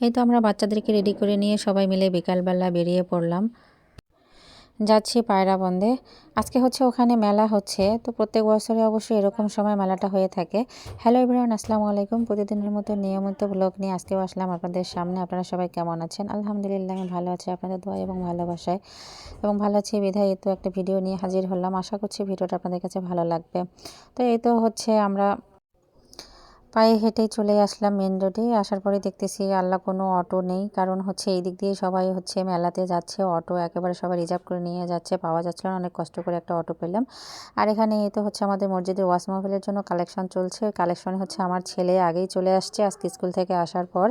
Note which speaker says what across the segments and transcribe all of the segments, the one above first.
Speaker 1: এই তো আমরা বাচ্চাদেরকে রেডি করে নিয়ে সবাই মিলে বিকালবেলা বেরিয়ে পড়লাম। যাচ্ছি পায়রা বন্দে। আজকে হচ্ছে ওখানে মেলা হচ্ছে, তো প্রত্যেক বছরে অবশ্যই এরকম সময় মেলাটা হয়ে থাকে। হ্যালো এভরিওয়ান আসসালামু আলাইকুম। প্রতিদিনের মতো নিয়মিত ব্লগ নিয়ে আজকেও আসলাম আপনাদের সামনে। আপনারা সবাই কেমন আছেন? আলহামদুলিল্লাহ, আমি ভালো আছি। আপনাদের দোয়া এবং ভালোবাসায়। এবং ভালো আছি, বিধায় এই তো একটা ভিডিও নিয়ে হাজির হলাম। আশা করছি ভিডিওটা আপনাদের কাছে ভালো লাগবে। তো এই তো হচ্ছে আমরা পায়ে হেঁটেই চলে আসলাম মেন রোডে আসার পরে দেখতেছি আল্লাহ কোনো অটো নেই, কারণ হচ্ছে এই দিক দিয়ে সবাই হচ্ছে মেলাতে যাচ্ছে অটো একেবারে সবাই রিজার্ভ করে নিয়ে যাচ্ছে, পাওয়া যাচ্ছিল না, অনেক কষ্ট করে একটা অটো পেলাম। আর এখানে এই তো হচ্ছে আমাদের মসজিদের ওয়াশ মাহফিলের জন্য কালেকশন চলছে। কালেকশনে হচ্ছে আমার ছেলে আগেই চলে আসছে, আজকে স্কুল থেকে আসার পর।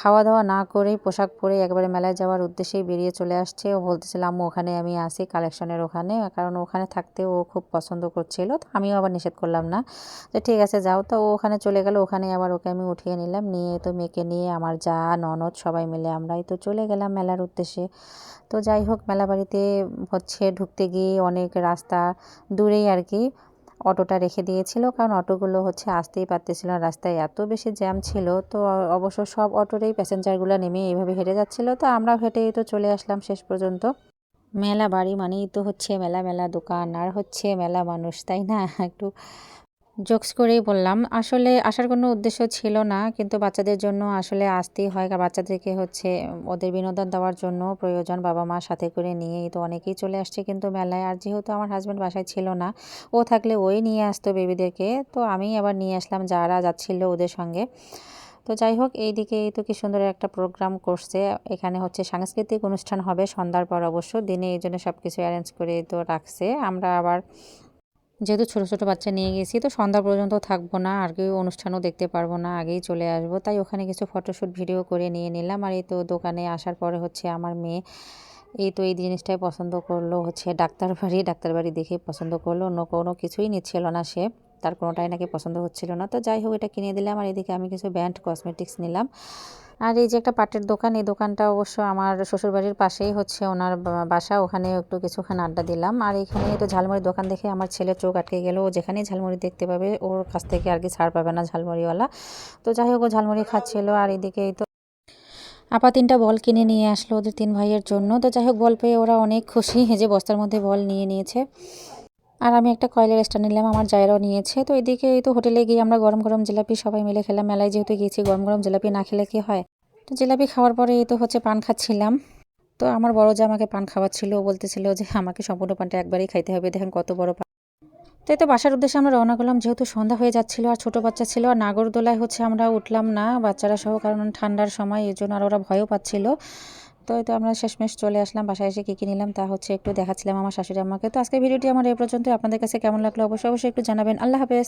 Speaker 1: খাওয়া দাওয়া না করেই পোশাক পরে একবারে মেলায় যাওয়ার উদ্দেশ্যেই বেরিয়ে চলে আসছে। ও বলতেছিলাম ওখানে আমি আসি কালেকশনের ওখানে। কারণ ওখানে থাকতে ও খুব পছন্দ করছিল, তো আমিও আবার নিষেধ করলাম না। তো ঠিক আছে, যাও। তো ও ওখানে চলে গেল ওখানে আবার ওকে আমি উঠিয়ে নিলাম। নিয়ে তো মেয়েকে নিয়ে আমার যা ননদ সবাই মিলে আমরাই তো চলে গেলাম মেলার উদ্দেশ্যে। তো যাই হোক, মেলা বাড়িতে হচ্ছে ঢুকতে গিয়ে অনেক রাস্তা দূরেই আর কি অটোটা রেখে দিয়েছিল। কারণ অটোগুলো হচ্ছে আসতেই পারতেছিল না, রাস্তায় এত বেশি জ্যাম ছিল। তো অবশ্য সব অটোরেই প্যাসেঞ্জারগুলো নেমে এইভাবে হেঁটে যাচ্ছিল। তো আমরা হেঁটেই তো চলে আসলাম শেষ পর্যন্ত। মেলা বাড়ি মানেই তো হচ্ছে মেলা মেলা দোকান। আর হচ্ছে মেলা মানুষ, তাই না? একটু জোকস করেই বললাম, আসলে আসার কোনো উদ্দেশ্য ছিল না, কিন্তু বাচ্চাদের জন্য আসলে আসতেই হয়। বাচ্চাদেরকে হচ্ছে ওদের বিনোদন দেওয়ার জন্য প্রয়োজন বাবা মা সাথে করে নিয়েই তো অনেকেই চলে আসছে কিন্তু মেলায়। আর যেহেতু আমার হাজব্যান্ড বাসায় ছিল না, ও থাকলে ওই নিয়ে আসতো বেবিদেরকে তো আমি আবার নিয়ে আসলাম যারা যাচ্ছিল ওদের সঙ্গে। তো যাই হোক এইদিকে তো কি সুন্দর একটা প্রোগ্রাম করছে। এখানে হচ্ছে সাংস্কৃতিক অনুষ্ঠান হবে সন্ধ্যার পর অবশ্য। দিনে এই জন্য সব কিছু অ্যারেঞ্জ করে তো রাখছে। আমরা আবার যেহেতু ছোটো ছোটো বাচ্চা নিয়ে গেছি, তো সন্ধ্যা পর্যন্ত থাকব না, আর কেউ অনুষ্ঠানও দেখতে পারব না, আগেই চলে আসব। তাই ওখানে কিছু ফটোশ্যুট ভিডিও করে নিয়ে নিলাম, আর এই তো দোকানে আসার পরে হচ্ছে আমার মেয়ে এই তো এই জিনিসটাই পছন্দ করল, হচ্ছে ডাক্তার বাড়ি ডাক্তার বাড়ি দেখেই পছন্দ করল অন্য কোনো কিছুই নিচ্ছিল না সে। তার কোনোটাই নাকি পছন্দ হচ্ছিল না। তো যাই হোক, এটা কিনে দিলাম আর এদিকে আমি কিছু ব্যান্ড কসমেটিক্স নিলাম। আর এই যে একটা পাটের দোকান, এই দোকানটা অবশ্য আমার শ্বশুরবাড়ির পাশেই হচ্ছে ওনার বাসা। ওখানে একটু কিছুক্ষণ আড্ডা দিলাম। আর এখানে তো ঝালমুড়ির দোকান দেখে আমার ছেলে চোখ আটকে গেল। ও যেখানেই ঝালমুড়ি দেখতে পাবে, ওর কাছ থেকে আর কি ছাড় পাবে না ঝালমুড়িওয়ালা। তো যাই হোক, ও ঝালমুড়ি খাচ্ছিল। আর এদিকে তো আপা তিনটা বল কিনে নিয়ে আসলো ওদের তিন ভাইয়ের জন্য। তো যাই হোক, বল পেয়ে ওরা অনেক খুশি। যে বস্তার মধ্যে বল নিয়ে নিয়েছে। আর আমি একটা কয়লার স্ট্যান্ড নিলাম, আমার জায়রাও নিয়েছে। তো এদিকে তো হোটেলে গিয়ে আমরা গরম গরম জিলাপি সবাই মিলে খেলাম। মেলায় যেহেতু গিয়েছি, গরম গরম জিলাপি না খেলে কি হয়? তো জিলাপি খাওয়ার পরে এই তো হচ্ছে পান খাচ্ছিলাম। তো আমার বড় যে আমাকে পান খাওয়াচ্ছিল, ও বলতেছিল যে, আমাকে সম্পূর্ণ পানটা একবারই খাইতে হবে, দেখেন কত বড় পান। তো এই তো বাসার উদ্দেশ্যে আমরা রওনা করলাম, যেহেতু সন্ধ্যা হয়ে যাচ্ছিল আর ছোটো বাচ্চা ছিল, আর নাগরদোলায় হচ্ছে আমরা উঠলাম না বাচ্চারা সহ, কারণ ঠান্ডার সময় এই জন্য আর ওরা ভয়ও পাচ্ছিল। তো তো আমরা শেষমেশ চলে আসলাম, বাসায় এসে কী কী নিলাম তা হচ্ছে একটু দেখাচ্ছিলাম আমার শাশুড়ি আমাকে তো আজকে ভিডিওটি আমার এ পর্যন্ত আপনাদের কাছে কেমন লাগল অবশ্যই অবশ্যই একটু জানাবেন। আল্লাহ হাফেজ।